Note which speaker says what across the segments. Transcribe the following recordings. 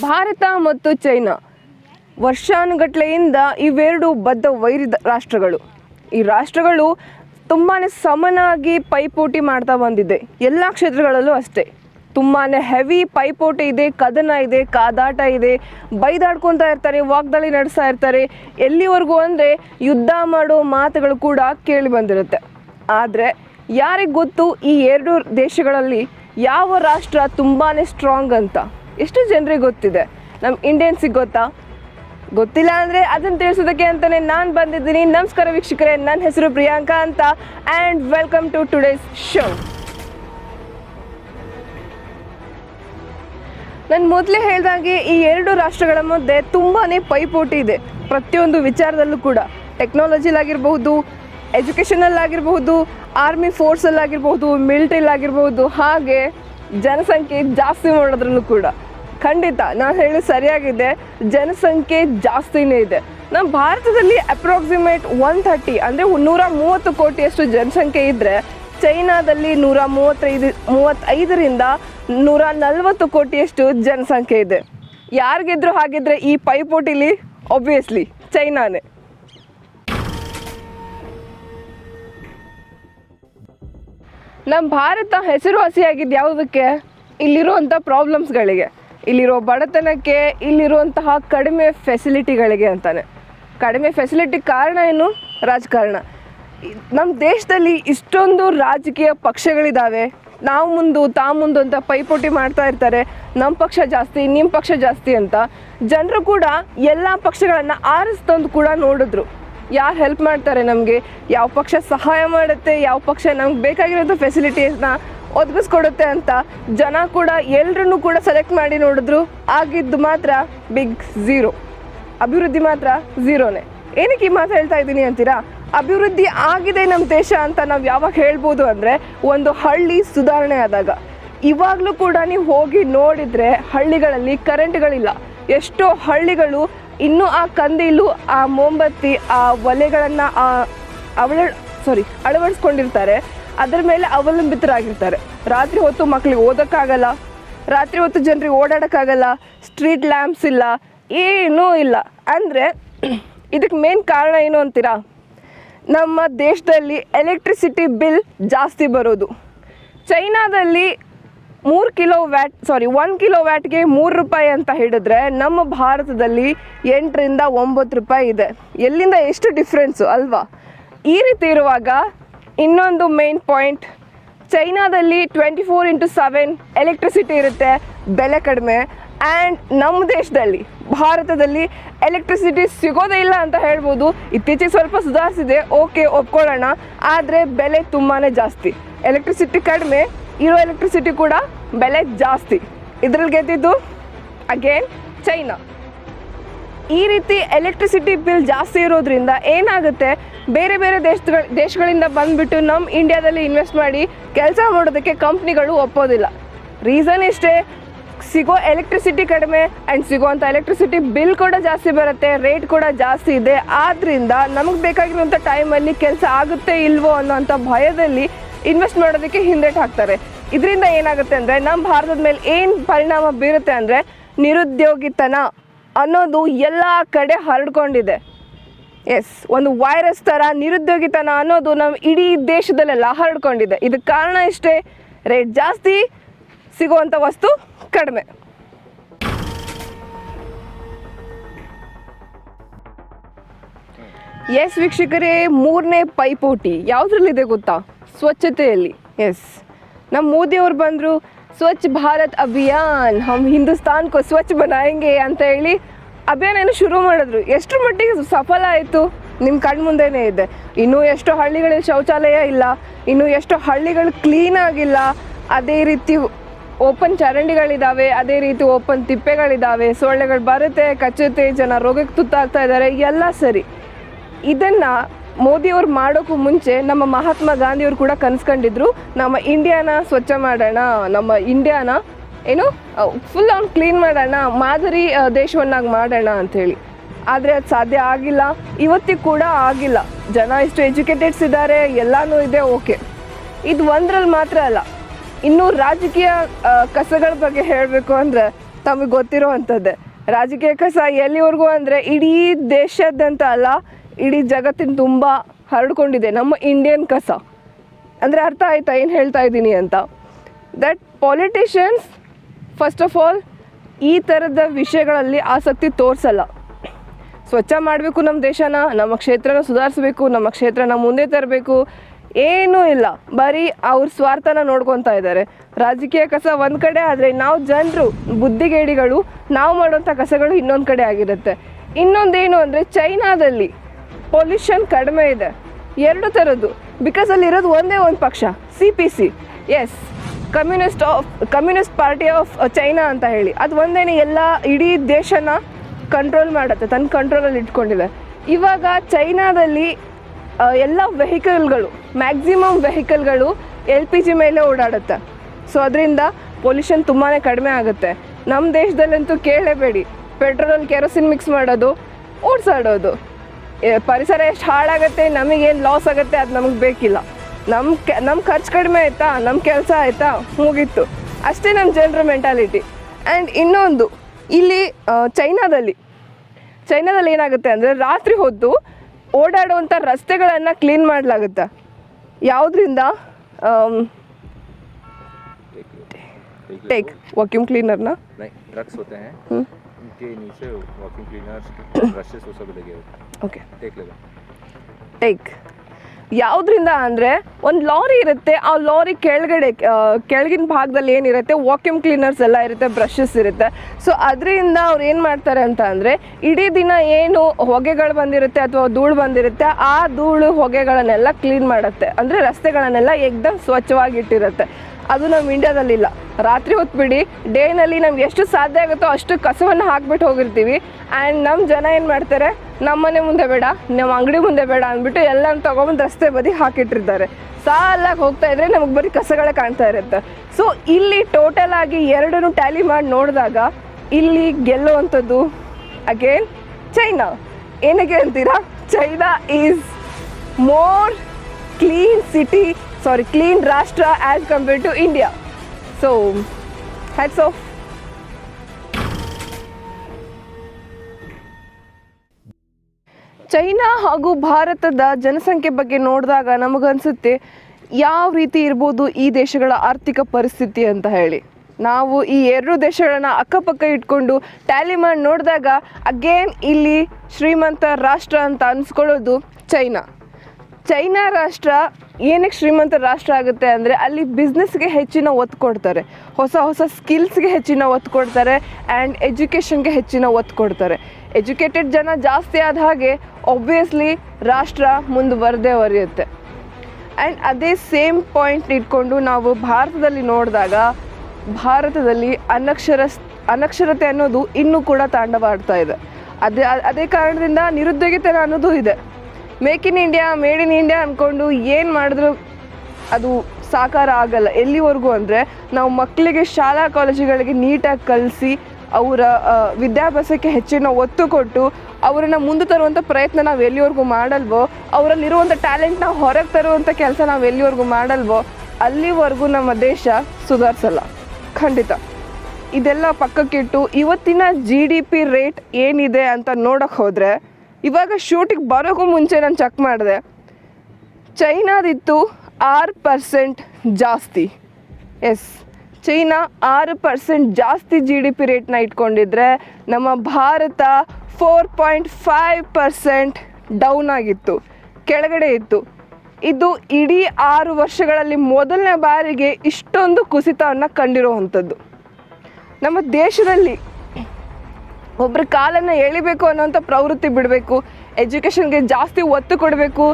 Speaker 1: ಭಾರತ ಮತ್ತು ಚೈನಾ ವರ್ಷಾನುಗಟ್ಲೆಯಿಂದ ಇವೆರಡು ಬದ್ಧ ವೈರಿ ರಾಷ್ಟ್ರಗಳು. ಈ ರಾಷ್ಟ್ರಗಳು ತುಂಬಾ ಸಮನಾಗಿ ಪೈಪೋಟಿ ಮಾಡ್ತಾ ಬಂದಿದೆ. ಎಲ್ಲ ಕ್ಷೇತ್ರಗಳಲ್ಲೂ ಅಷ್ಟೇ. ತುಂಬಾ ಹೆವಿ ಪೈಪೋಟಿ ಇದೆ, ಕದನ ಇದೆ, ಕಾದಾಟ ಇದೆ, ಬೈದಾಡ್ಕೊತಾ ಇರ್ತಾರೆ, ವಾಗ್ದಾಳಿ ನಡೆಸ್ತಾ ಇರ್ತಾರೆ. ಎಲ್ಲಿವರೆಗೂ ಅಂದರೆ ಯುದ್ಧ ಮಾಡೋ ಮಾತುಗಳು ಕೂಡ ಕೇಳಿ ಬಂದಿರುತ್ತೆ. ಆದರೆ ಯಾರಿಗೆ ಗೊತ್ತು ಈ ಎರಡು ದೇಶಗಳಲ್ಲಿ ಯಾವ ರಾಷ್ಟ್ರ ತುಂಬಾ ಸ್ಟ್ರಾಂಗ್ ಅಂತ? ಎಷ್ಟು ಜನರಿಗೆ ಗೊತ್ತಿದೆ? ನಮ್ಮ ಇಂಡಿಯನ್ಸಿಗೆ ಗೊತ್ತಾ? ಗೊತ್ತಿಲ್ಲ ಅಂದರೆ ಅದನ್ನು ತಿಳಿಸೋದಕ್ಕೆ ಅಂತಲೇ ನಾನು ಬಂದಿದ್ದೀನಿ. ನಮಸ್ಕಾರ ವೀಕ್ಷಕರೇ ನನ್ನ ಹೆಸರು ಪ್ರಿಯಾಂಕಾ ಅಂತ. And welcome to today's show ನಾನು ಮೊದಲೇ ಹೇಳಿದಾಗೆ ಈ ಎರಡು ರಾಷ್ಟ್ರಗಳ ಮಧ್ಯೆ ತುಂಬಾ ಪೈಪೋಟಿ ಇದೆ. ಪ್ರತಿಯೊಂದು ವಿಚಾರದಲ್ಲೂ ಕೂಡ. ಟೆಕ್ನಾಲಜಿಲಾಗಿರ್ಬಹುದು ಎಜುಕೇಷನಲ್ಲಾಗಿರ್ಬಹುದು ಆರ್ಮಿ ಫೋರ್ಸಲ್ಲಾಗಿರ್ಬಹುದು ಮಿಲಿಟರಿಲಾಗಿರ್ಬಹುದು ಹಾಗೆ ಜನಸಂಖ್ಯೆ ಜಾಸ್ತಿ ಮಾಡೋದ್ರಲ್ಲೂ ಕೂಡ. ಖಂಡಿತ, ನಾನು ಹೇಳಿ ಸರಿಯಾಗಿದೆ. ಜನಸಂಖ್ಯೆ ಜಾಸ್ತಿನೇ ಇದೆ. ನಮ್ಮ ಭಾರತದಲ್ಲಿ ಅಪ್ರಾಕ್ಸಿಮೇಟ್ ಒನ್ ಥರ್ಟಿ ಅಂದರೆ ನೂರ ಮೂವತ್ತು ಕೋಟಿಯಷ್ಟು ಜನಸಂಖ್ಯೆ ಇದ್ದರೆ ಚೈನಾದಲ್ಲಿ ನೂರ ಮೂವತ್ತೈದು ಮೂವತ್ತೈದರಿಂದ ನೂರ ನಲವತ್ತು ಕೋಟಿಯಷ್ಟು ಜನಸಂಖ್ಯೆ ಇದೆ. ಯಾರಿಗಿದ್ರು ಹಾಗಿದ್ರೆ ಈ ಪೈಪೋಟಿಲಿ ಒಬ್ವಿಯಸ್ಲಿ ಚೈನಾನೇ. ನಮ್ಮ ಭಾರತ ಹೆಸರುವಾಸಿಯಾಗಿದ್ದು ಯಾವುದಕ್ಕೆ? ಇಲ್ಲಿರುವಂಥ ಪ್ರಾಬ್ಲಮ್ಸ್ಗಳಿಗೆ ಇಲ್ಲಿರೋ ಬಡತನಕ್ಕೆ, ಇಲ್ಲಿರುವಂತಹ ಕಡಿಮೆ ಫೆಸಿಲಿಟಿಗಳಿಗೆ ಅಂತಾನೆ. ಕಡಿಮೆ ಫೆಸಿಲಿಟಿ ಕಾರಣ ಏನು? ರಾಜಕಾರಣ. ನಮ್ಮ ದೇಶದಲ್ಲಿ ಇಷ್ಟೊಂದು ರಾಜಕೀಯ ಪಕ್ಷಗಳಿದ್ದಾವೆ ನಾವು ಮುಂದು ತಾ ಮುಂದು ಅಂತ ಪೈಪೋಟಿ ಮಾಡ್ತಾ ಇರ್ತಾರೆ. ನಮ್ಮ ಪಕ್ಷ ಜಾಸ್ತಿ ನಿಮ್ಮ ಪಕ್ಷ ಜಾಸ್ತಿ ಅಂತ. ಜನರು ಕೂಡ ಎಲ್ಲ ಪಕ್ಷಗಳನ್ನು ಆರಿಸ್ತಂದು ಕೂಡ ನೋಡಿದ್ರು. ಯಾರು ಹೆಲ್ಪ್ ಮಾಡ್ತಾರೆ ನಮಗೆ? ಯಾವ ಪಕ್ಷ ಸಹಾಯ ಮಾಡುತ್ತೆ? ಯಾವ ಪಕ್ಷ ನಮ್ಗೆ ಬೇಕಾಗಿರೋದು ಫೆಸಿಲಿಟೀಸ್ನ ಒದಗಿಸ್ಕೊಡುತ್ತೆ ಅಂತ ಜನ ಕೂಡ ಎಲ್ರನ್ನೂ ಕೂಡ ಸೆಲೆಕ್ಟ್ ಮಾಡಿ ನೋಡಿದ್ರು. ಆಗಿದ್ದು ಮಾತ್ರ ಬಿಗ್ ಝೀರೋ ಅಭಿವೃದ್ಧಿ ಮಾತ್ರ ಝೀರೋನೇ ಏನಕ್ಕೆ ಈ ಮಾತು ಹೇಳ್ತಾ ಇದ್ದೀನಿ ಅಂತೀರಾ? ಅಭಿವೃದ್ಧಿ ಆಗಿದೆ ನಮ್ಮ ದೇಶ ಅಂತ ನಾವು ಯಾವಾಗ ಹೇಳ್ಬೋದು ಅಂದರೆ ಒಂದು ಹಳ್ಳಿ ಸುಧಾರಣೆ ಆದಾಗ. ಇವಾಗಲೂ ಕೂಡ ನೀವು ಹೋಗಿ ನೋಡಿದರೆ ಹಳ್ಳಿಗಳಲ್ಲಿ ಕರೆಂಟ್ಗಳಿಲ್ಲ ಎಷ್ಟೋ ಹಳ್ಳಿಗಳು ಇನ್ನೂ ಆ ಕಂದೀಲು, ಆ ಮೋಂಬತ್ತಿ, ಆ ಒಲೆಗಳನ್ನು ಅವಳ ಸಾರಿ ಅಳವಡಿಸ್ಕೊಂಡಿರ್ತಾರೆ. ಅದರ ಮೇಲೆ ಅವಲಂಬಿತರಾಗಿರ್ತಾರೆ. ರಾತ್ರಿ ಹೊತ್ತು ಮಕ್ಕಳಿಗೆ ಓದೋಕ್ಕಾಗಲ್ಲ, ರಾತ್ರಿ ಹೊತ್ತು ಜನರಿಗೆ ಓಡಾಡೋಕ್ಕಾಗಲ್ಲ ಸ್ಟ್ರೀಟ್ ಲ್ಯಾಂಪ್ಸ್ ಇಲ್ಲ, ಏನೂ ಇಲ್ಲ. ಅಂದರೆ, ಇದಕ್ಕೆ ಮೇನ್ ಕಾರಣ ಏನು ಅಂತೀರಾ? ನಮ್ಮ ದೇಶದಲ್ಲಿ ಎಲೆಕ್ಟ್ರಿಸಿಟಿ ಬಿಲ್ ಜಾಸ್ತಿ ಬರೋದು. ಚೈನಾದಲ್ಲಿ ಮೂರು kilowatt sorry one kilo ವ್ಯಾಟ್ಗೆ ಮೂರು ರೂಪಾಯಿ ಅಂತ ಹಿಡಿದ್ರೆ ನಮ್ಮ ಭಾರತದಲ್ಲಿ ಎಂಟರಿಂದ ಒಂಬತ್ತು ರೂಪಾಯಿ ಇದೆ. ಎಲ್ಲಿಂದ ಎಷ್ಟು ಡಿಫ್ರೆನ್ಸು ಅಲ್ವಾ? ಈ ರೀತಿ ಇರುವಾಗ ಇನ್ನೊಂದು main point ಚೈನಾದಲ್ಲಿ twenty four into seven electricity ಇರುತ್ತೆ, ಬೆಲೆ ಕಡಿಮೆ. ಆ್ಯಂಡ್ ನಮ್ಮ ದೇಶದಲ್ಲಿ, ಭಾರತದಲ್ಲಿ ಎಲೆಕ್ಟ್ರಿಸಿಟಿ ಸಿಗೋದೇ ಇಲ್ಲ ಅಂತ ಹೇಳ್ಬೋದು. ಇತ್ತೀಚೆಗೆ ಸ್ವಲ್ಪ ಸುಧಾರಿಸಿದೆ ಓಕೆ ಒಪ್ಕೊಳ್ಳೋಣ. ಆದರೆ ಬೆಲೆ ತುಂಬಾ ಜಾಸ್ತಿ. ಎಲೆಕ್ಟ್ರಿಸಿಟಿ ಕಡಿಮೆ ಇರೋ ಎಲೆಕ್ಟ್ರಿಸಿಟಿ ಕೂಡ ಬೆಲೆ ಜಾಸ್ತಿ. ಇದ್ರಲ್ಲಿ ಗೆದ್ದಿದ್ದು ಅಗೇನ್ ಚೈನಾ ಈ ರೀತಿ ಎಲೆಕ್ಟ್ರಿಸಿಟಿ ಬಿಲ್ ಜಾಸ್ತಿ ಇರೋದ್ರಿಂದ ಏನಾಗುತ್ತೆ? ಬೇರೆ ಬೇರೆ ದೇಶಗಳ ದೇಶಗಳಿಂದ ಬಂದ್ಬಿಟ್ಟು ನಮ್ಮ ಇಂಡಿಯಾದಲ್ಲಿ ಇನ್ವೆಸ್ಟ್ ಮಾಡಿ ಕೆಲಸ ಮಾಡೋದಕ್ಕೆ ಕಂಪ್ನಿಗಳು ಒಪ್ಪೋದಿಲ್ಲ. ರೀಸನ್ ಇಷ್ಟೇ, ಸಿಗೋ ಎಲೆಕ್ಟ್ರಿಸಿಟಿ ಕಡಿಮೆ ಆ್ಯಂಡ್ ಸಿಗೋವಂಥ ಎಲೆಕ್ಟ್ರಿಸಿಟಿ ಬಿಲ್ ಕೂಡ ಜಾಸ್ತಿ ಬರುತ್ತೆ ರೇಟ್ ಕೂಡ ಜಾಸ್ತಿ ಇದೆ. ಆದ್ದರಿಂದ ನಮಗೆ ಬೇಕಾಗಿರುವಂಥ ಟೈಮಲ್ಲಿ ಕೆಲಸ ಆಗುತ್ತೆ ಇಲ್ವೋ ಅನ್ನೋಂಥ ಭಯದಲ್ಲಿ ಇನ್ವೆಸ್ಟ್ ಮಾಡೋದಕ್ಕೆ ಹಿಂದೇಟು ಹಾಕ್ತಾರೆ. ಇದರಿಂದ ಏನಾಗುತ್ತೆ ಅಂದರೆ ನಮ್ಮ ಭಾರತದ ಮೇಲೆ ಏನು ಪರಿಣಾಮ ಬೀರುತ್ತೆ ಅಂದರೆ ನಿರುದ್ಯೋಗಿತನ ಅನ್ನೋದು ಎಲ್ಲ ಕಡೆ ಹರಡ್ಕೊಂಡಿದೆ. ಎಸ್ ಒಂದು ವೈರಸ್ ಥರ ನಿರುದ್ಯೋಗಿತನ ಅನ್ನೋದು ನಮ್ಮ ಇಡೀ ದೇಶದಲ್ಲೆಲ್ಲ ಹರಡ್ಕೊಂಡಿದೆ. ಇದಕ್ಕೆ ಕಾರಣ ಇಷ್ಟೇ ರೇಟ್ ಜಾಸ್ತಿ ಸಿಗುವಂಥ ವಸ್ತು ಕಡಿಮೆ. ಎಸ್ ವೀಕ್ಷಕರೇ, ಮೂರನೇ ಪೈಪೋಟಿ. ಯಾವುದ್ರಲ್ಲಿದೆ ಗೊತ್ತಾ? ಸ್ವಚ್ಛತೆಯಲ್ಲಿ. ಎಸ್ ನಮ್ಮ ಮೋದಿಯವ್ರು ಬಂದರು, ಸ್ವಚ್ಛ ಭಾರತ್ ಅಭಿಯಾನ್, ಹಮ್ ಹಿಂದೂಸ್ತಾನ್ ಕೋ ಸ್ವಚ್ಛ ಬನಾಯಂಗೆ ಅಂತ ಹೇಳಿ ಅಭಿಯಾನ ಏನು ಶುರು ಮಾಡಿದ್ರು. ಎಷ್ಟು ಮಟ್ಟಿಗೆ ಸಫಲ ಆಯಿತು? ನಿಮ್ಮ ಕಣ್ಮುಂದೆನೇ ಇದೆ. ಇನ್ನೂ ಎಷ್ಟೋ ಹಳ್ಳಿಗಳಲ್ಲಿ ಶೌಚಾಲಯ ಇಲ್ಲ, ಇನ್ನೂ ಎಷ್ಟೋ ಹಳ್ಳಿಗಳು ಕ್ಲೀನ್ ಆಗಿಲ್ಲ. ಅದೇ ರೀತಿ ಓಪನ್ ಚರಂಡಿಗಳಿದ್ದಾವೆ ಅದೇ ರೀತಿ ಓಪನ್ ತಿಪ್ಪೆಗಳಿದ್ದಾವೆ ಸೊಳ್ಳೆಗಳು ಬರುತ್ತೆ, ಕಚ್ಚುತ್ತೆ, ಜನ ರೋಗಕ್ಕೆ ತುತ್ತಾಗ್ತಾ ಇದ್ದಾರೆ, ಎಲ್ಲ ಸರಿ. ಇದನ್ನ ಮೋದಿಯವ್ರು ಮಾಡೋಕ್ಕೂ ಮುಂಚೆ ನಮ್ಮ ಮಹಾತ್ಮ ಗಾಂಧಿಯವರು ಕೂಡ ಕನ್ಸ್ಕೊಂಡಿದ್ರು, ನಮ್ಮ ಇಂಡಿಯಾನ ಸ್ವಚ್ಛ ಮಾಡೋಣ, ನಮ್ಮ ಇಂಡಿಯಾನ ಏನು ಫುಲ್ ಅವ್ನು ಕ್ಲೀನ್ ಮಾಡೋಣ, ಮಾದರಿ ದೇಶವನ್ನಾಗಿ ಮಾಡೋಣ ಅಂಥೇಳಿ ಆದರೆ ಅದು ಸಾಧ್ಯ ಆಗಿಲ್ಲ. ಇವತ್ತಿಗೆ ಕೂಡ ಆಗಿಲ್ಲ. ಜನ ಇಷ್ಟು ಎಜುಕೇಟೆಡ್ಸ್ ಇದ್ದಾರೆ ಎಲ್ಲಾನು ಇದೆ, ಓಕೆ. ಇದು ಒಂದ್ರಲ್ಲಿ ಮಾತ್ರ ಅಲ್ಲ. ಇನ್ನು ರಾಜಕೀಯ ಕಸಗಳ ಬಗ್ಗೆ ಹೇಳಬೇಕು ಅಂದರೆ ತಮಗೆ ಗೊತ್ತಿರೋ ಅಂಥದ್ದೇ ರಾಜಕೀಯ ಕಸ ಎಲ್ಲಿವರೆಗೂ ಅಂದರೆ ಇಡೀ ದೇಶದಂತ ಅಲ್ಲ. ಇಡೀ ಜಗತ್ತಿನ ತುಂಬ ಹರಡ್ಕೊಂಡಿದೆ, ನಮ್ಮ ಇಂಡಿಯನ್ ಕಸ. ಅಂದರೆ ಅರ್ಥ ಆಯ್ತಾ, ಏನು ಹೇಳ್ತಾ ಇದ್ದೀನಿ ಅಂತ? That politicians first of all ಈ ಥರದ ವಿಷಯಗಳಲ್ಲಿ ಆಸಕ್ತಿ ತೋರಿಸಲ್ಲ. ಸ್ವಚ್ಛ ಮಾಡಬೇಕು ನಮ್ಮ ದೇಶನ, ನಮ್ಮ ಕ್ಷೇತ್ರನ ಸುಧಾರಿಸ್ಬೇಕು, ನಮ್ಮ ಕ್ಷೇತ್ರನ ಮುಂದೆ ತರಬೇಕು. ಏನೂ ಇಲ್ಲ. ಬರೀ ಅವ್ರ ಸ್ವಾರ್ಥನ ನೋಡ್ಕೊತಾ ಇದ್ದಾರೆ ರಾಜಕೀಯ ಕಸ ಒಂದು ಕಡೆ ಆದರೆ ನಾವು ಜನರು, ಬುದ್ಧಿಗೇಡಿಗಳು, ನಾವು ಮಾಡುವಂಥ ಕಸಗಳು ಇನ್ನೊಂದು ಕಡೆ ಆಗಿರುತ್ತೆ. ಇನ್ನೊಂದೇನು ಅಂದರೆ ಚೈನಾದಲ್ಲಿ ಪೊಲ್ಯೂಷನ್ ಕಡಿಮೆ ಇದೆ. ಎರಡು ಥರದ್ದು. ಬಿಕಾಸ್ ಅಲ್ಲಿರೋದು ಒಂದೇ ಒಂದು ಪಕ್ಷ C P C S communist of communist party of China ಅಂತ ಹೇಳಿ. ಅದು ಒಂದೇನೆ ಎಲ್ಲ ಇಡೀ ದೇಶನ ಕಂಟ್ರೋಲ್ ಮಾಡುತ್ತೆ ತನ್ನ ಕಂಟ್ರೋಲಲ್ಲಿ ಇಟ್ಕೊಂಡಿದೆ. ಇವಾಗ ಚೈನಾದಲ್ಲಿ ಆ, ಎಲ್ಲ ವೆಹಿಕಲ್ಗಳು ಮ್ಯಾಕ್ಸಿಮಮ್ ವೆಹಿಕಲ್ಗಳು ಎಲ್ ಪಿ ಜಿ ಮೇಲೆ ಓಡಾಡುತ್ತೆ. ಸೊ ಅದರಿಂದ ಪೊಲ್ಯೂಷನ್ ತುಂಬಾ ಕಡಿಮೆ ಆಗುತ್ತೆ. ನಮ್ಮ ದೇಶದಲ್ಲಂತೂ ಕೇಳಲೇಬೇಡಿ. ಪೆಟ್ರೋಲಲ್ಲಿ ಕೆರೋಸಿನ್ ಮಿಕ್ಸ್ ಮಾಡೋದು ಓಡಿಸಾಡೋದು. ಪರಿಸರ ಎಷ್ಟು ಹಾಳಾಗುತ್ತೆ ನಮಗೇನು ಲಾಸ್ ಆಗುತ್ತೆ ಅದು ನಮಗೆ ಬೇಕಿಲ್ಲ. ನಮ್ಮ ಕೆ ನಮ್ಮ ಖರ್ಚು ಕಡಿಮೆ ಆಯಿತಾ ನಮ್ಮ ಕೆಲಸ ಆಯಿತಾ ಮುಗೀತು. ಅಷ್ಟೇ ನಮ್ಮ ಜನರ ಮೆಂಟಾಲಿಟಿ ಆ್ಯಂಡ್ ಇನ್ನೊಂದು ಇಲ್ಲಿ ಚೈನಾದಲ್ಲಿ. ಚೈನಾದಲ್ಲಿ ಏನಾಗುತ್ತೆ ಅಂದರೆ ರಾತ್ರಿ ಹೊತ್ತು ಓಡಾಡುವಂಥ ರಸ್ತೆಗಳನ್ನು ಕ್ಲೀನ್ ಮಾಡಲಾಗುತ್ತೆ. ಯಾವುದರಿಂದ? ಟೇಕ್ ವಾಕ್ಯೂಮ್ ಕ್ಲೀನರ್ನ
Speaker 2: नहीं ट्रक्स होते हैं
Speaker 1: हम्म।
Speaker 2: उनके नीचे वॉक्यूम क्लीनर्स ब्रशेस वो सब लगे होते
Speaker 1: ಓಕೆ
Speaker 2: हैं टेक लगा
Speaker 1: ಟೇಕ್ ಯಾವುದರಿಂದ ಅಂದರೆ ಒಂದು ಲಾರಿ ಇರುತ್ತೆ ಆ ಲಾರಿ ಕೆಳಗಡೆ ಆ, ಕೆಳಗಿನ ಭಾಗದಲ್ಲಿ ಏನಿರುತ್ತೆ ವಾಕ್ಯೂಮ್ ಕ್ಲೀನರ್ಸ್ ಎಲ್ಲ ಇರುತ್ತೆ ಬ್ರಷಸ್ ಇರುತ್ತೆ ಸೊ ಅದರಿಂದ ಅವ್ರು ಏನು ಮಾಡ್ತಾರೆ ಅಂತ ಅಂದರೆ ಇಡೀ ದಿನ ಏನು ಹೊಗೆಗಳು ಬಂದಿರುತ್ತೆ ಅಥವಾ ಧೂಳು ಬಂದಿರುತ್ತೆ ಆ ಧೂಳು ಹೊಗೆಗಳನ್ನೆಲ್ಲ ಕ್ಲೀನ್ ಮಾಡುತ್ತೆ ಅಂದರೆ ರಸ್ತೆಗಳನ್ನೆಲ್ಲ ಏಕ್ದಮ್ ಸ್ವಚ್ಛವಾಗಿ ಇಟ್ಟಿರುತ್ತೆ ಅದು ನಮ್ಮ ಇಂಡಿಯಾದಲ್ಲಿಲ್ಲ. ರಾತ್ರಿ ಹೊತ್ತು ಬಿಡಿ, ಡೇನಲ್ಲಿ ನಮ್ಗೆ ಎಷ್ಟು ಸಾಧ್ಯ ಆಗುತ್ತೋ ಅಷ್ಟು ಕಸವನ್ನು ಹಾಕ್ಬಿಟ್ಟು ಹೋಗಿರ್ತೀವಿ. ಆ್ಯಂಡ್ ನಮ್ಮ ಜನ ಏನು ಮಾಡ್ತಾರೆ ನಮ್ಮ ಮನೆ ಮುಂದೆ ಬೇಡ ನಮ್ಮ ಅಂಗಡಿ ಮುಂದೆ ಬೇಡ ಅಂದ್ಬಿಟ್ಟು ಎಲ್ಲನೂ ತೊಗೊಂಬಂದು ರಸ್ತೆ ಬದಿ ಹಾಕಿಟ್ಟಿರ್ತಾರೆ. ಸಾಲಾಗಿ ಹೋಗ್ತಾ ಇದ್ರೆ ನಮಗೆ ಬರೀ ಕಸಗಳೇ ಕಾಣ್ತಾ ಇರುತ್ತೆ. ಸೊ ಇಲ್ಲಿ ಟೋಟಲ್ ಆಗಿ ಎರಡನ್ನೂ ಟ್ಯಾಲಿ ಮಾಡಿ ನೋಡಿದಾಗ, ಇಲ್ಲಿ ಗೆಲ್ಲುವಂಥದ್ದು ಅಗೇನ್ ಚೈನಾ ಏನಕ್ಕೆ ಅಂತೀರಾ? China is more clean city sorry clean ರಾಷ್ಟ್ರ as compare to India so hats off China ಹಾಗೂ ಭಾರತದ ಜನಸಂಖ್ಯೆ ಬಗ್ಗೆ ನೋಡಿದಾಗ ನಮಗನ್ಸುತ್ತೆ, ಯಾವ ರೀತಿ ಇರ್ಬೋದು ಈ ದೇಶಗಳ ಆರ್ಥಿಕ ಪರಿಸ್ಥಿತಿ ಅಂತ ಹೇಳಿ. ನಾವು ಈ ಎರಡು ದೇಶಗಳನ್ನು ಅಕ್ಕಪಕ್ಕ ಇಟ್ಕೊಂಡು ಟ್ಯಾಲಿ ಮಾಡಿ ನೋಡಿದಾಗ ಅಗೇನ್ ಇಲ್ಲಿ ಶ್ರೀಮಂತ ರಾಷ್ಟ್ರ ಅಂತ ಅನ್ಸ್ಕೊಳ್ಳೋದು ಚೈನಾ. ಚೈನಾ ರಾಷ್ಟ್ರ ಏನಕ್ಕೆ ಶ್ರೀಮಂತ ರಾಷ್ಟ್ರ ಆಗುತ್ತೆ ಅಂದರೆ ಅಲ್ಲಿ ಬಿಸ್ನೆಸ್ಗೆ ಹೆಚ್ಚಿನ ಒತ್ತು ಕೊಡ್ತಾರೆ. ಹೊಸ ಹೊಸ ಸ್ಕಿಲ್ಸ್ಗೆ ಹೆಚ್ಚಿನ ಒತ್ತು ಕೊಡ್ತಾರೆ ಆ್ಯಂಡ್ ಎಜುಕೇಷನ್ಗೆ ಹೆಚ್ಚಿನ ಒತ್ತು ಕೊಡ್ತಾರೆ. ಎಜುಕೇಟೆಡ್ ಜನ ಜಾಸ್ತಿ ಆದ ಹಾಗೆ ಒಬ್ವಿಯಸ್ಲಿ ರಾಷ್ಟ್ರ ಮುಂದುವರೆದೇ ಒರೆಯುತ್ತೆ. ಆ್ಯಂಡ್ ಅದೇ ಸೇಮ್ ಪಾಯಿಂಟ್ ಇಟ್ಕೊಂಡು ನಾವು ಭಾರತದಲ್ಲಿ ನೋಡಿದಾಗ ಭಾರತದಲ್ಲಿ ಅನಕ್ಷರ ಅನಕ್ಷರತೆ ಅನ್ನೋದು ಇನ್ನೂ ಕೂಡ ತಾಂಡವಾಡ್ತಾ ಇದೆ. ಅದೇ ಅದೇ ಕಾರಣದಿಂದ ನಿರುದ್ಯೋಗಿತೆ ಅನ್ನೋದು ಇದೆ. Make in India made in India ಅಂದ್ಕೊಂಡು ಏನು ಮಾಡಿದ್ರು ಅದು ಸಾಕಾರ ಆಗಲ್ಲ. ಎಲ್ಲಿವರೆಗೂ ಅಂದರೆ ನಾವು ಮಕ್ಕಳಿಗೆ ಶಾಲಾ ಕಾಲೇಜುಗಳಿಗೆ ನೀಟಾಗಿ ಕಲಿಸಿ ಅವರ ವಿದ್ಯಾಭ್ಯಾಸಕ್ಕೆ ಹೆಚ್ಚಿನ ಒತ್ತು ಕೊಟ್ಟು ಅವರನ್ನು ಮುಂದೆ ತರುವಂಥ ಪ್ರಯತ್ನ ನಾವು ಎಲ್ಲಿವರೆಗೂ ಮಾಡಲ್ವೋ ಅವರಲ್ಲಿರುವಂಥ ಟ್ಯಾಲೆಂಟ್ನ ಹೊರಗೆ ತರುವಂಥ ಕೆಲಸ ನಾವು ಎಲ್ಲಿವರೆಗೂ ಮಾಡಲ್ವೋ, ಅಲ್ಲಿವರೆಗೂ ನಮ್ಮ ದೇಶ ಸುಧಾರಿಸಲ್ಲ. ಖಂಡಿತ. ಇದೆಲ್ಲ ಪಕ್ಕಕ್ಕಿಟ್ಟು ಇವತ್ತಿನ ಜಿ ಡಿ ಪಿ ರೇಟ್ ಏನಿದೆ ಅಂತ ನೋಡೋಕೆ ಹೋದರೆ ಇವಾಗ ಶೂಟಿಗೆ ಬರೋಕ್ಕೂ ಮುಂಚೆ ನಾನು ಚೆಕ್ ಮಾಡಿದೆ. ಚೈನಾದಿತ್ತು ಆರು ಪರ್ಸೆಂಟ್ ಜಾಸ್ತಿ. ಎಸ್ ಚೈನಾ ಆರು ಪರ್ಸೆಂಟ್ ಜಾಸ್ತಿ ಜಿ ಡಿ ಪಿ ರೇಟ್ನ ಇಟ್ಕೊಂಡಿದ್ರೆ ನಮ್ಮ Bharat four point five percent down ಆಗಿತ್ತು. ಕೆಳಗಡೆ ಇತ್ತು. ಇದು ಇಡೀ ಆರು ವರ್ಷಗಳಲ್ಲಿ ಮೊದಲನೇ ಬಾರಿಗೆ ಇಷ್ಟೊಂದು ಕುಸಿತವನ್ನು ಕಂಡಿರುವಂಥದ್ದು. ನಮ್ಮ ದೇಶದಲ್ಲಿ ಒಬ್ಬರ ಕಾಲನ್ನು ಎಳಿಬೇಕು ಅನ್ನೋಂಥ ಪ್ರವೃತ್ತಿ ಬಿಡಬೇಕು, ಎಜುಕೇಷನ್ಗೆ ಜಾಸ್ತಿ ಒತ್ತು ಕೊಡಬೇಕು.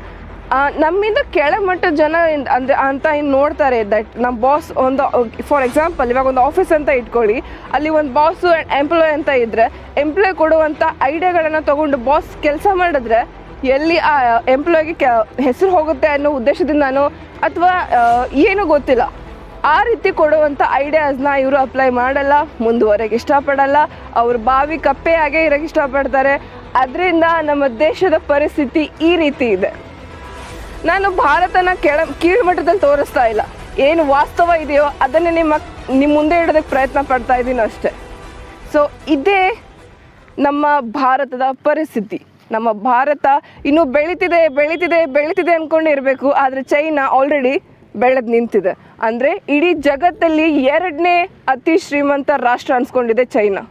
Speaker 1: ನಮ್ಮಿಂದ ಕೆಳಮಟ್ಟ ಜನ ಅಂದರೆ ಅಂತ ಏನು ನೋಡ್ತಾರೆ ದಟ್ ನಮ್ಮ ಬಾಸ್ ಒಂದು, ಫಾರ್ ಎಕ್ಸಾಂಪಲ್ ಇವಾಗ ಒಂದು ಆಫೀಸ್ ಅಂತ ಇಟ್ಕೊಳ್ಳಿ, ಅಲ್ಲಿ ಒಂದು ಬಾಸು ಎಂಪ್ಲಾಯ್ ಅಂತ ಇದ್ದರೆ ಎಂಪ್ಲಾಯ್ ಕೊಡುವಂಥ ಐಡಿಯಾಗಳನ್ನು ತೊಗೊಂಡು ಬಾಸ್ ಕೆಲಸ ಮಾಡಿದ್ರೆ ಎಲ್ಲಿ ಆ ಎಂಪ್ಲಾಯ್ಗೆ ಕೆ, ಹೆಸರು ಹೋಗುತ್ತೆ ಅನ್ನೋ ಉದ್ದೇಶದಿಂದನೋ ಅಥವಾ ಏನೂ ಗೊತ್ತಿಲ್ಲ. ಆ ರೀತಿ ಕೊಡುವಂಥ ಐಡಿಯಾಸ್ನ ಇವರು ಅಪ್ಲೈ ಮಾಡಲ್ಲ, ಮುಂದುವರೆಗೆ ಇಷ್ಟಪಡಲ್ಲ. ಅವ್ರ ಬಾವಿ ಕಪ್ಪೆ ಹಾಗೆ ಇರೋಕ್ಕೆ ಇಷ್ಟಪಡ್ತಾರೆ. ಅದರಿಂದ ನಮ್ಮ ದೇಶದ ಪರಿಸ್ಥಿತಿ ಈ ರೀತಿ ಇದೆ. ನಾನು ಭಾರತನ ಕೆಳ, ಕೀಳ್ಮಟ್ಟದಲ್ಲಿ ತೋರಿಸ್ತಾ ಇಲ್ಲ. ಏನು ವಾಸ್ತವ ಇದೆಯೋ ಅದನ್ನೇ ನಿಮ್ಮ ನಿಮ್ಮ ಮುಂದೆ ಇಡೋದಕ್ಕೆ ಪ್ರಯತ್ನ ಪಡ್ತಾ ಇದ್ದೀನಿ ಅಷ್ಟೇ. ಸೊ ಇದೇ ನಮ್ಮ ಭಾರತದ ಪರಿಸ್ಥಿತಿ. ನಮ್ಮ ಭಾರತ ಇನ್ನೂ ಬೆಳೀತಿದೆ ಬೆಳೀತಿದೆ ಬೆಳೀತಿದೆ ಅಂದ್ಕೊಂಡು ಇರಬೇಕು. ಆದರೆ ಚೈನಾ ಆಲ್ರೆಡಿ ಬೆಳೆದು ನಿಂತಿದೆ. ಅಂದರೆ ಇಡೀ ಜಗತ್ತಲ್ಲಿ ಎರಡನೇ ಅತಿ ಶ್ರೀಮಂತ ರಾಷ್ಟ್ರ ಅನ್ಸ್ಕೊಂಡಿದೆ ಚೈನಾ.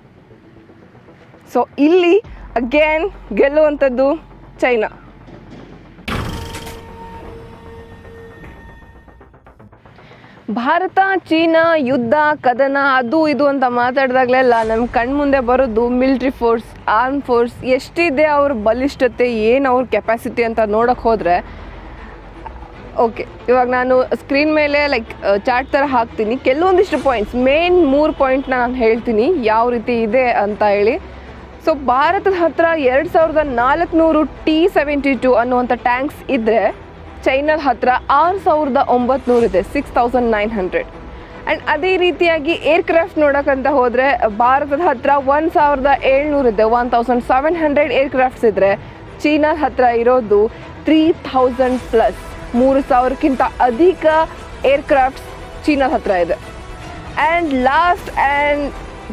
Speaker 1: ಸೊ ಇಲ್ಲಿ ಅಗೇನ್ ಗೆಲ್ಲುವಂಥದ್ದು ಚೈನಾ. ಭಾರತ, ಚೀನಾ, ಯುದ್ಧ, ಕದನ, ಅದು ಇದು ಅಂತ ಮಾತಾಡಿದಾಗಲೆಲ್ಲ ನಮ್ಮ ಕಣ್ಮುಂದೆ ಬರೋದು ಮಿಲ್ಟ್ರಿ ಫೋರ್ಸ್ ಆರ್ಮ್ ಫೋರ್ಸ್ ಎಷ್ಟಿದೆ ಅವ್ರ ಬಲಿಷ್ಠತೆ, ಏನು ಅವ್ರ ಕೆಪಾಸಿಟಿ ಅಂತ ನೋಡೋಕೆ ಹೋದರೆ ಓಕೆ ಇವಾಗ ನಾನು ಸ್ಕ್ರೀನ್ ಮೇಲೆ ಲೈಕ್ ಚಾರ್ಟ್ ಥರ ಹಾಕ್ತೀನಿ. ಕೆಲವೊಂದಿಷ್ಟು ಪಾಯಿಂಟ್ಸ್ ಮೇನ್ ಮೂರು ಪಾಯಿಂಟ್ನ ನಾನು ಹೇಳ್ತೀನಿ. ಯಾವ ರೀತಿ ಇದೆ ಅಂತ ಹೇಳಿ. ಸೊ ಭಾರತದ ಹತ್ರ ಎರಡು ಸಾವಿರದ ನಾಲ್ಕುನೂರು ಟಿ ಸೆವೆಂಟಿ ಟು ಅನ್ನುವಂಥ ಟ್ಯಾಂಕ್ಸ್ ಇದ್ದರೆ ಚೈನಾದ ಹತ್ರ ಆರು ಸಾವಿರದ ಒಂಬತ್ನೂರು ಇದೆ six thousand nine hundred and ಅದೇ ರೀತಿಯಾಗಿ ಏರ್ಕ್ರಾಫ್ಟ್ ನೋಡೋಕ್ಕಂತ ಹೋದರೆ, ಭಾರತದ ಹತ್ರ ಒನ್ ಸಾವಿರದ ಏಳ್ನೂರು ಇದೆ one thousand seven hundred aircrafts ಇದ್ದರೆ ಚೀನಾದ ಹತ್ರ ಇರೋದು ತ್ರೀ ಥೌಸಂಡ್ ಪ್ಲಸ್ ಮೂರು ಸಾವಿರಕ್ಕಿಂತ ಅಧಿಕ ಏರ್ಕ್ರಾಫ್ಟ್ಸ್ ಚೀನಾದ ಹತ್ರ ಇದೆ. ಆ್ಯಂಡ್ ಲಾಸ್ಟ್ ಆ್ಯಂಡ್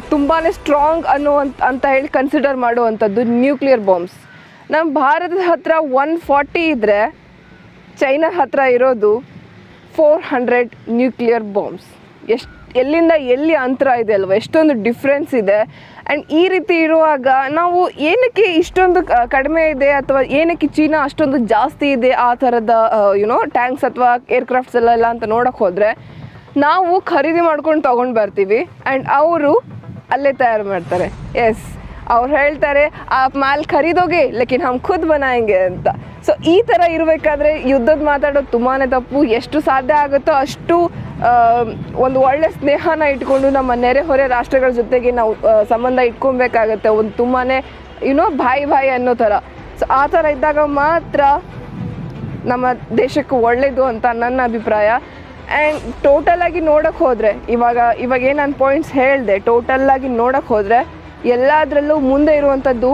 Speaker 1: ತುಂಬಾ ಸ್ಟ್ರಾಂಗ್ ಅನ್ನುವಂತ ಅಂತ ಹೇಳಿ ಕನ್ಸಿಡರ್ ಮಾಡುವಂಥದ್ದು ನ್ಯೂಕ್ಲಿಯರ್ ಬಾಂಬ್ಸ್ ನಮ್ಮ ಭಾರತದ ಹತ್ರ ಒನ್ ಫಾರ್ಟಿ ಇದ್ದರೆ ಚೈನಾ ಹತ್ರ ಇರೋದು ಫೋರ್ ಹಂಡ್ರೆಡ್ ನ್ಯೂಕ್ಲಿಯರ್ ಬಾಂಬ್ಸ್ ಎಷ್ಟು ಎಲ್ಲಿಂದ ಎಲ್ಲಿ ಅಂತರ ಇದೆ ಅಲ್ವಾ? ಎಷ್ಟೊಂದು ಡಿಫ್ರೆನ್ಸ್ ಇದೆ. ಆ್ಯಂಡ್ ಈ ರೀತಿ ಇರುವಾಗ ನಾವು ಏನಕ್ಕೆ ಇಷ್ಟೊಂದು ಕಡಿಮೆ ಇದೆ ಅಥವಾ ಏನಕ್ಕೆ ಚೀನಾ ಅಷ್ಟೊಂದು ಜಾಸ್ತಿ ಇದೆ ಆ ಥರದ ಯುನೋ ಟ್ಯಾಂಕ್ಸ್ ಅಥವಾ ಏರ್ಕ್ರಾಫ್ಟ್ಸ್ ಎಲ್ಲ ಎಲ್ಲ ಅಂತ ನೋಡೋಕೆ ಹೋದರೆ ನಾವು ಖರೀದಿ ಮಾಡ್ಕೊಂಡು ತೊಗೊಂಡು ಬರ್ತೀವಿ. ಆ್ಯಂಡ್ ಅವರು ಅಲ್ಲೇ ತಯಾರು ಮಾಡ್ತಾರೆ. ಎಸ್ ಅವ್ರು ಹೇಳ್ತಾರೆ, ಆ ಮಾಲ್ ಖರೀದೋಗಿ, ಲೇಕಿನ್ ಹಮ್ ಖುದ್ ಬನಾಯಂಗೆ ಅಂತ. ಸೊ ಈ ಥರ ಇರಬೇಕಾದ್ರೆ ಯುದ್ಧದ ಮಾತಾಡೋದು ತುಂಬಾ ತಪ್ಪು. ಎಷ್ಟು ಸಾಧ್ಯ ಆಗುತ್ತೋ ಅಷ್ಟು ಒಂದು ಒಳ್ಳೆ ಸ್ನೇಹನ ಇಟ್ಕೊಂಡು ನಮ್ಮ ನೆರೆಹೊರೆ ರಾಷ್ಟ್ರಗಳ ಜೊತೆಗೆ ನಾವು ಸಂಬಂಧ ಇಟ್ಕೊಬೇಕಾಗತ್ತೆ ಒಂದು ತುಂಬಾ ಯುನೋ ಬಾಯಿ ಬಾಯಿ ಅನ್ನೋ ಥರ. ಸೊ ಆ ಥರ ಇದ್ದಾಗ ಮಾತ್ರ ನಮ್ಮ ದೇಶಕ್ಕೆ ಒಳ್ಳೆಯದು ಅಂತ ನನ್ನ ಅಭಿಪ್ರಾಯ. ಆ್ಯಂಡ್ ಟೋಟಲಾಗಿ ನೋಡೋಕೆ ಹೋದರೆ, ಇವಾಗ ಇವಾಗ ಏನು ನಾನು ಪಾಯಿಂಟ್ಸ್ ಹೇಳಿದೆ ಟೋಟಲ್ಲಾಗಿ ನೋಡೋಕ್ಕೆ ಹೋದರೆ, ಎಲ್ಲದರಲ್ಲೂ ಮುಂದೆ ಇರುವಂಥದ್ದು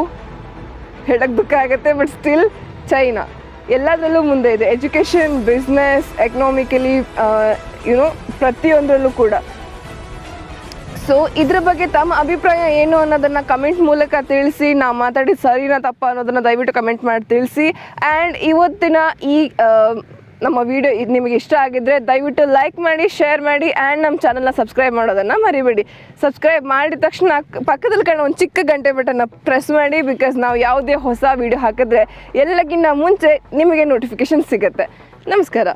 Speaker 1: ಹೇಳಕ್ಕೆ ದುಃಖ ಆಗುತ್ತೆ ಬಟ್ ಸ್ಟಿಲ್ ಚೈನಾ ಎಲ್ಲದರಲ್ಲೂ ಮುಂದೆ ಇದೆ. ಎಜುಕೇಷನ್ ಬಿಸ್ನೆಸ್ ಎಕನಾಮಿಕಲಿ ಯುನೋ ಪ್ರತಿಯೊಂದರಲ್ಲೂ ಕೂಡ. ಸೊ ಇದ್ರ ಬಗ್ಗೆ ತಮ್ಮ ಅಭಿಪ್ರಾಯ ಏನು ಅನ್ನೋದನ್ನು ಕಮೆಂಟ್ ಮೂಲಕ ತಿಳಿಸಿ ನಾವು ಮಾತಾಡಿ ಸರಿನಾ ತಪ್ಪ ಅನ್ನೋದನ್ನು ದಯವಿಟ್ಟು ಕಮೆಂಟ್ ಮಾಡಿ ತಿಳಿಸಿ. ಆ್ಯಂಡ್ ಇವತ್ತಿನ ಈ ನಮ್ಮ ವಿಡಿಯೋ ಇದು ನಿಮಗೆ ಇಷ್ಟ ಆಗಿದ್ರೆ ದಯವಿಟ್ಟು ಲೈಕ್ ಮಾಡಿ ಶೇರ್ ಮಾಡಿ ಆ್ಯಂಡ್ ನಮ್ಮ ಚಾನಲ್ನ ಸಬ್ಸ್ಕ್ರೈಬ್ ಮಾಡೋದನ್ನು ಮರಿಬೇಡಿ. ಸಬ್ಸ್ಕ್ರೈಬ್ ಮಾಡಿದ ತಕ್ಷಣ ಪಕ್ಕದಲ್ಲಿ ಕಾಣೋ ಒಂದು ಚಿಕ್ಕ ಗಂಟೆ ಬಟನ್ನ ಪ್ರೆಸ್ ಮಾಡಿ ಬಿಕಾಸ್ ನಾವು ಯಾವುದೇ ಹೊಸ ವಿಡಿಯೋ ಹಾಕಿದ್ರೆ ಎಲ್ಲಕ್ಕಿಂತ ಮುಂಚೆ ನಿಮಗೆ ನೋಟಿಫಿಕೇಷನ್ ಸಿಗುತ್ತೆ. ನಮಸ್ಕಾರ.